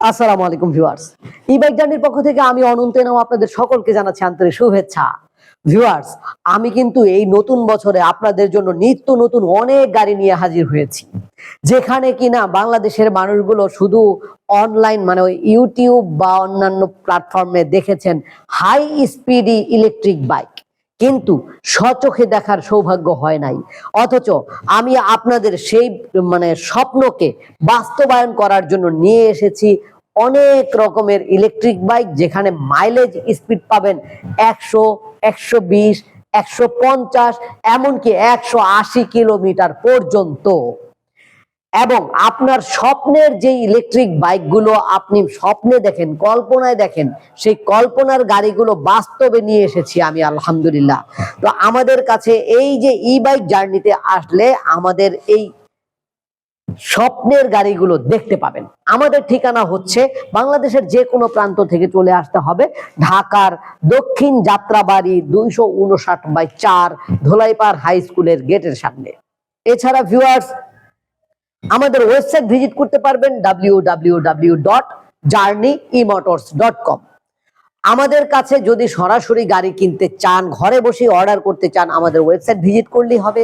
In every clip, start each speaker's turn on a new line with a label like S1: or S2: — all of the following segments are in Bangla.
S1: আসসালামু আলাইকুম ভিউয়ার্স। ই বাইক জার্নির পক্ষ থেকে আমি অনন্ত নাও আপনাদের সকলকে জানাচ্ছি আন্তরিক শুভেচ্ছা। ভিউয়ার্স, আমি কিন্তু এই নতুন বছরে আপনাদের জন্য নিত্য নতুন অনেক গাড়ি নিয়ে হাজির হয়েছি। যেখানে কিনা বাংলাদেশের মানুষগুলো শুধু অনলাইন মানে ওই ইউটিউব বা অন্যান্য প্ল্যাটফর্মে দেখেছেন হাই স্পিডি ইলেকট্রিক বাইক কিন্তু সচোখে দেখার সৌভাগ্য হয় নাই। অথচ আমি আপনাদের সেই মানে স্বপ্নকে বাস্তবায়ন করার জন্য নিয়ে এসেছি অনেক রকমের ইলেকট্রিক বাইক যেখানে মাইলেজ স্পিড পাবেন একশো একশো বিশ, একশো পঞ্চাশ, এমনকি একশো আশি কিলোমিটার পর্যন্ত। এবং আপনার স্বপ্নের যে ইলেকট্রিক বাইকগুলো আপনি স্বপ্নে দেখেন, কল্পনায় দেখেন, সেই কল্পনার গাড়িগুলো বাস্তবে নিয়ে এসেছি আমি, আলহামদুলিল্লাহ। তো আমাদের কাছে এই যে ই বাইক জার্নিতে আসলে আমাদের এই স্বপ্নের গাড়িগুলো দেখতে পাবেন। আমাদের ঠিকানা হচ্ছে বাংলাদেশের যে কোনো প্রান্ত থেকে চলে আসতে হবে। ঢাকার দক্ষিণ যাত্রাবাড়ি দুইশো উনষাট বাই চার ধোলাইপাড় হাই স্কুলের গেটের সামনে। এছাড়া ভিউয়ার্স আমাদের ওয়েবসাইট ভিজিট করতে পারবেন W W W dot journey dot com আমাদের কাছে যদি সরাসরি গাড়ি কিনতে চান, ঘরে বসে অর্ডার করতে চান, আমাদের ওয়েবসাইট ভিজিট করলেই হবে।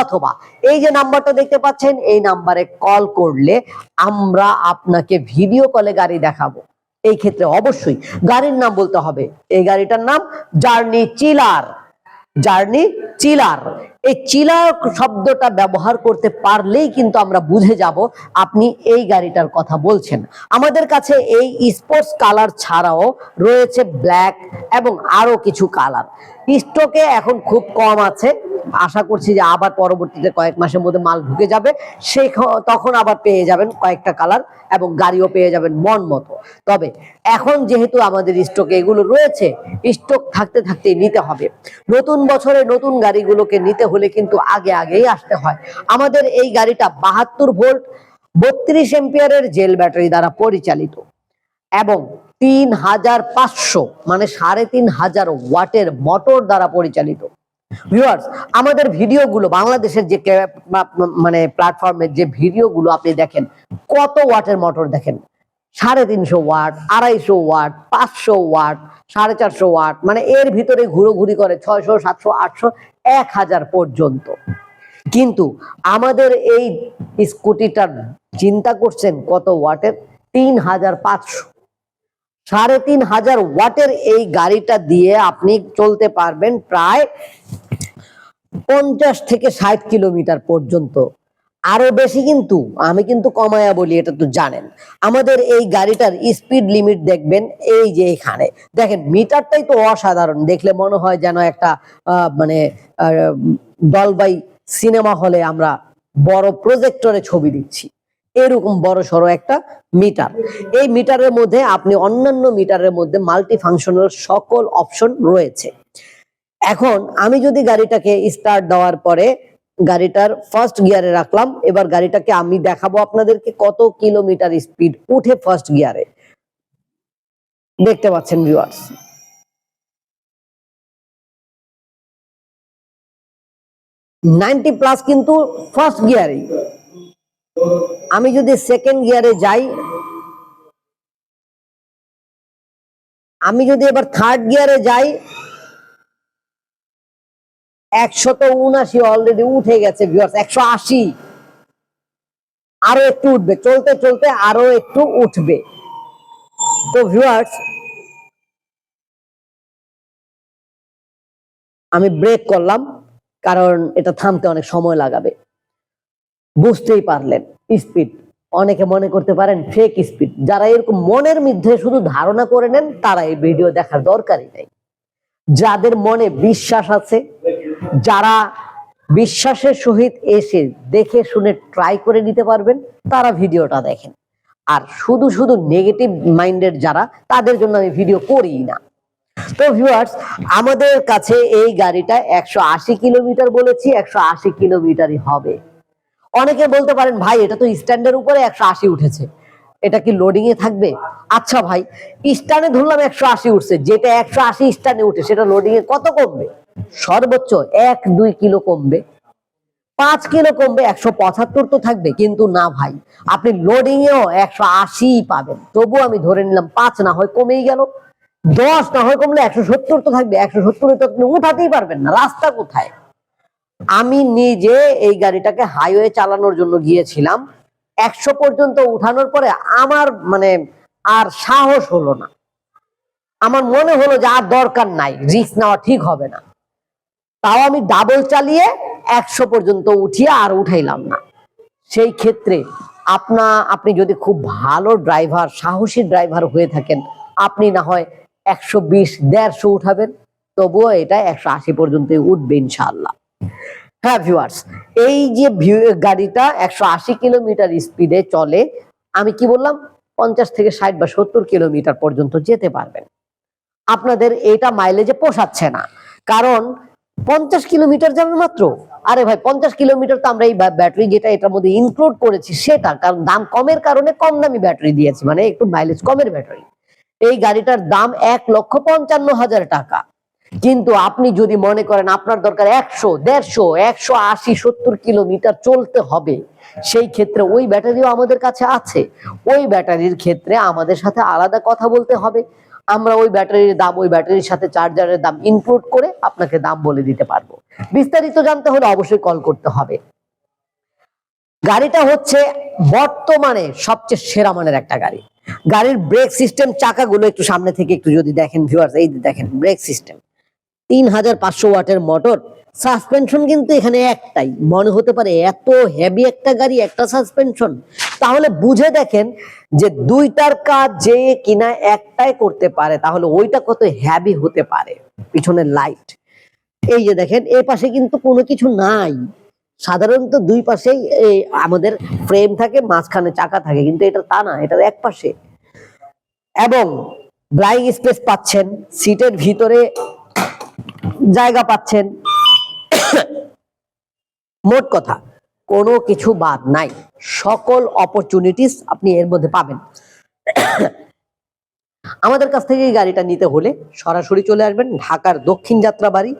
S1: অথবা এই যে নাম্বারটা দেখতে পাচ্ছেন, এই নাম্বারে কল করলে আমরা আপনাকে ভিডিও কলে গাড়ি দেখাবো। এই ক্ষেত্রে অবশ্যই গাড়ির নাম বলতে হবে। এই গাড়িটার নাম জার্নি চিলার জার্নি চিলার এই চিলাক শব্দটা ব্যবহার করতে পারলেই কিন্তু আমরা বুঝে যাব আপনি এই গাড়িটার কথা বলছেন। আমাদের কাছে এই স্পোর্টস কালার ছাড়াও রয়েছে ব্ল্যাক এবং আরও কিছু কালার। স্টকে এখন খুব কম আছে আশা করছি যে আবার পরবর্তীতে কয়েক মাসের মধ্যে মাল ঢুকে যাবে। সেই তখন আবার পেয়ে যাবেন কয়েকটা কালার এবং গাড়িও পেয়ে যাবেন মন মতো। তবে এখন যেহেতু আমাদের স্টকে এগুলো রয়েছে স্টক থাকতে থাকতে নিতে হবে। নতুন বছরে নতুন গাড়িগুলোকে নিতে হলে কিন্তু আগে আগেই আসতে হয়। আমাদের এই গাড়িটা বাহাত্তর ভোল্ট, বত্রিশ এম্পিয়ারের জেল ব্যাটারি দ্বারা পরিচালিত এবং তিন হাজার পাঁচশো মানে সাড়ে তিন হাজার ওয়াটের মোটর দ্বারা পরিচালিত। ভিউয়ার্স আমাদের ভিডিওগুলো, বাংলাদেশের যে মানে প্ল্যাটফর্মের যে ভিডিওগুলো আপনি দেখেন, কত ওয়াটের মোটর দেখেন? সাড়ে তিনশো ওয়াট, আড়াইশো ওয়াট, পাঁচশো ওয়াট, সাড়ে চারশো ওয়াট মানে এর ভিতরে ঘুরোঘুরি করে ছয়শো, সাতশো, আটশো, এক হাজার পর্যন্ত। কিন্তু আমাদের এই স্কুটিটার চিন্তা করছেন কত ওয়াটের? তিন হাজার পাঁচশো। সাড়ে তিন হাজার ওয়াটের এই গাড়িটা দিয়ে আপনি চলতে পারবেন প্রায় পঞ্চাশ থেকে ষাট কিলোমিটার পর্যন্ত। আরও বেশি কিন্তু, আমি কিন্তু কমায়া বলি, এটা তো জানেন। আমাদের এই গাড়িটার স্পিড লিমিট দেখবেন, এই যে এখানে। দেখেন, মিটারটাই তো অসাধারণ, দেখলে মনে হয় যেন একটা মানে দলবাই সিনেমা হলে আমরা বড় প্রজেক্টরে ছবি দিচ্ছি। এরকম বড় সড়ো একটা মিটার। এই মিটারের মধ্যে আপনি অন্যান্য মিটারের মধ্যে মাল্টি ফাংশনাল সকল অপশন রয়েছে। এখন আমি যদি গাড়িটাকে স্টার্ট দেওয়ার পরে গাড়িটার ফার্স্ট গিয়ারে রাখলাম, এবার গাড়িটাকে আমি দেখাবো আপনাদেরকে কত কিলোমিটার স্পিড উঠে ফার্স্ট গিয়ারে দেখতে পাচ্ছেন ভিউয়ার্স নাইনটি প্লাস কিন্তু ফার্স্ট গিয়ারেই আমি যদি সেকেন্ড গিয়ারে যাই, আমি যদি এবার থার্ড গিয়ারে যাই, একশত উনাশি অলরেডি উঠে গেছে একশো আশি। আরও একটু উঠবে, চলতে চলতে আরও একটু উঠবে। তো ভিউয়ার্স আমি ব্রেক করলাম, কারণ এটা থামতে অনেক সময় লাগাবে। বুঝতেই পারলেন স্পিড অনেকে মনে করতে পারেন ফেক স্পিড যারা এরকম মনের মধ্যে শুধু ধারণা করে নেন, তারা এই ভিডিও দেখার দরকারই নেই। যাদের মনে বিশ্বাস আছে, যারা বিশ্বাসের সহিত এসে দেখে শুনে ট্রাই করে নিতে পারবেন, তারা ভিডিওটা দেখেন। আর শুধু শুধু নেগেটিভ মাইন্ডের যারা, তাদের জন্য আমি ভিডিও করি না। তো ভিউয়ার্স আমাদের কাছে এই গাড়িটা একশো আশি কিলোমিটার বলেছি, একশো আশি কিলোমিটারই হবে। অনেকে বলতে পারেন, ভাই, এটা তো স্ট্যান্ডের উপরে একশো আশি উঠেছে। এটা কি লোডিং এ থাকবে? আচ্ছা ভাই, স্ট্যান্ডে ধরলাম একশো আশি উঠছে। যেটা একশো আশি স্ট্যান্ডে উঠে, সেটা লোডিং এ কত কমবে? সর্বোচ্চ এক দুই কিলো কমবে। পাঁচ কিলো কমবে, একশো পঁচাত্তর তো থাকবে। কিন্তু না ভাই, আপনি লোডিং এও একশো আশি পাবেন। তবু আমি ধরে নিলাম, পাঁচ না হয় কমেই গেল। দশ না হয় কমলে একশো সত্তর তো থাকবে। একশো সত্তরে তো আপনি উঠাতেই পারবেন না। রাস্তা কোথায়? আমি নিজে এই গাড়িটাকে হাইওয়ে চালানোর জন্য গিয়েছিলাম। একশো পর্যন্ত উঠানোর পরে আমার মানে আর সাহস হলো না। আমার মনে হলো যে আর দরকার নাই রিস্ক নেওয়া ঠিক হবে না। তাও আমি ডাবল চালিয়ে একশো পর্যন্ত উঠিয়ে আর উঠাইলাম না। সেই ক্ষেত্রে আপনা, আপনি যদি খুব ভালো ড্রাইভার সাহসী ড্রাইভার হয়ে থাকেন, আপনি না হয় একশো বিশ, দেড়শো উঠাবেন। তবুও এটা একশো আশি পর্যন্ত উঠবে ইনশাআল্লাহ। হ্যাঁ ভিউয়ার্স এই যে গাড়িটা একশো আশি কিলোমিটার স্পিডে চলে, আমি কি বললাম? পঞ্চাশ থেকে ষাট বা সত্তর কিলোমিটার পর্যন্ত যেতে পারবেন। আপনাদের এটা মাইলেজে পোষাচ্ছে না। কারণ পঞ্চাশ কিলোমিটার যাবে মাত্র। আরে ভাই, পঞ্চাশ কিলোমিটার তো আমরা এই ব্যাটারি যেটা এটার মধ্যে ইনক্লুড করেছি সেটা, কারণ দাম কমের কারণে কম দামি ব্যাটারি দিয়েছি। মানে একটু মাইলেজ কমের ব্যাটারি এই গাড়িটার দাম এক লক্ষ পঞ্চান্ন হাজার টাকা। কিন্তু আপনি যদি মনে করেন আপনার দরকার একশো, দেড়শো, একশো আশি, সত্তর কিলোমিটার চলতে হবে, সেই ক্ষেত্রে ওই ব্যাটারিও আমাদের কাছে আছে। ওই ব্যাটারির ক্ষেত্রে আমাদের সাথে আলাদা কথা বলতে হবে। আমরা ওই ব্যাটারির দাম, ওই ব্যাটারির সাথে চার্জারের দাম ইনক্লুড করে আপনাকে দাম বলে দিতে পারব। বিস্তারিত জানতে হলে অবশ্যই কল করতে হবে। গাড়িটা হচ্ছে বর্তমানে সবচেয়ে সেরা মানের একটা গাড়ি। গাড়ির ব্রেক সিস্টেম চাকাগুলো একটু সামনে থেকে একটু যদি দেখেন ভিউয়ার্স এই দেখেন ব্রেক সিস্টেম তিন হাজার পাঁচশো ওয়াটের মোটর। সাসপেনশন কিন্তু এখানে একটাই। মনে হতে পারে এত হেভি একটা গাড়ি, একটা সাসপেনশন। তাহলে বুঝে দেখেন যে দুইটার কাজ যে কিনা একটাই করতে পারে, তাহলে ওইটা কত হ্যাভি হতে পারে। পিছনের লাইট এই যে দেখেন এই পাশে কিন্তু কোনো কিছু নাই। সাধারণত দুই পাশেই আমাদের ফ্রেম থাকে, মাঝখানে চাকা থাকে, কিন্তু এটা তা না, এটা এক পাশে। এবং ব্লাইং স্পেস পাচ্ছেন সিটের ভিতরে জায়গা পাচ্ছেন। মোট কথা, কোনো কিছু বাদ নাই। সকল অপরচুনিটিস আপনি এর মধ্যে পাবেন। আমাদের কাছ থেকে গাড়িটা নিতে হলে সরাসরি চলে আসবেন ঢাকার দক্ষিণ যাত্রাবাড়ি,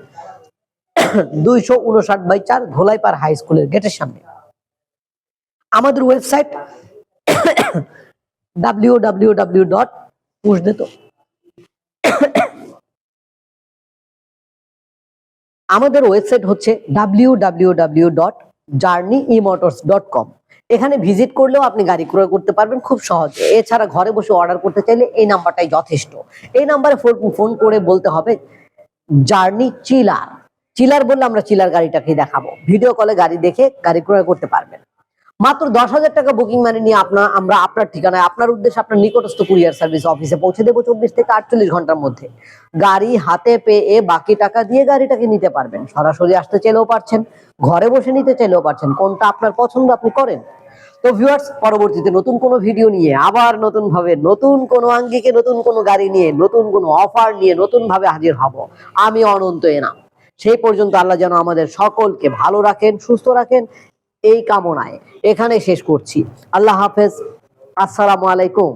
S1: দুইশো উনষাট বাই চার ধোলাইপাড় হাই স্কুলের গেটের সামনে। আমাদের website W W W dot তো আমাদের ওয়েবসাইট হচ্ছে W W W dot journey emotors dot com এখানে ভিজিট করলেও আপনি গাড়ি ক্রয় করতে পারবেন খুব সহজে। এছাড়া ঘরে বসে অর্ডার করতে চাইলে এই নাম্বারটাই যথেষ্ট। এই নাম্বারে ফোন করে বলতে হবে জার্নি চিলার চিলার বললে আমরা চিলার গাড়িটাকে দেখাবো। ভিডিও কলে গাড়ি দেখে গাড়ি ক্রয় করতে পারবেন। মাত্র দশ হাজার টাকা বুকিং মানে নিয়ে আপনার, আমরা আপনার ঠিকানায়, আপনার উদ্দেশ্যে আপনার নিকটস্থ কুরিয়ার সার্ভিস অফিসে পৌঁছে দেবো চব্বিশ থেকে আটচল্লিশ ঘণ্টার মধ্যে। গাড়ি হাতে পেয়ে বাকি টাকা দিয়ে গাড়িটাকে নিতে পারবেন। সরাসরি আসতে চাইলেও পারছেন, ঘরে বসে নিতে চাইলেও পারছেন, কোনটা আপনার পছন্দ আপনি করেন। তো ভিউয়ার্স পরবর্তীতে নতুন কোনো ভিডিও নিয়ে, আবার নতুন ভাবে নতুন কোনো আঙ্গিকে, নতুন কোনো গাড়ি নিয়ে, নতুন কোনো অফার নিয়ে নতুন ভাবে হাজির হব। আমি অনন্ত এনাম। সেই পর্যন্ত আল্লাহ যেন আমাদের সকলকে ভালো রাখেন, সুস্থ রাখেন এই কামনায় এখানে শেষ করছি। আল্লাহ হাফেজ। আসসালামু আলাইকুম।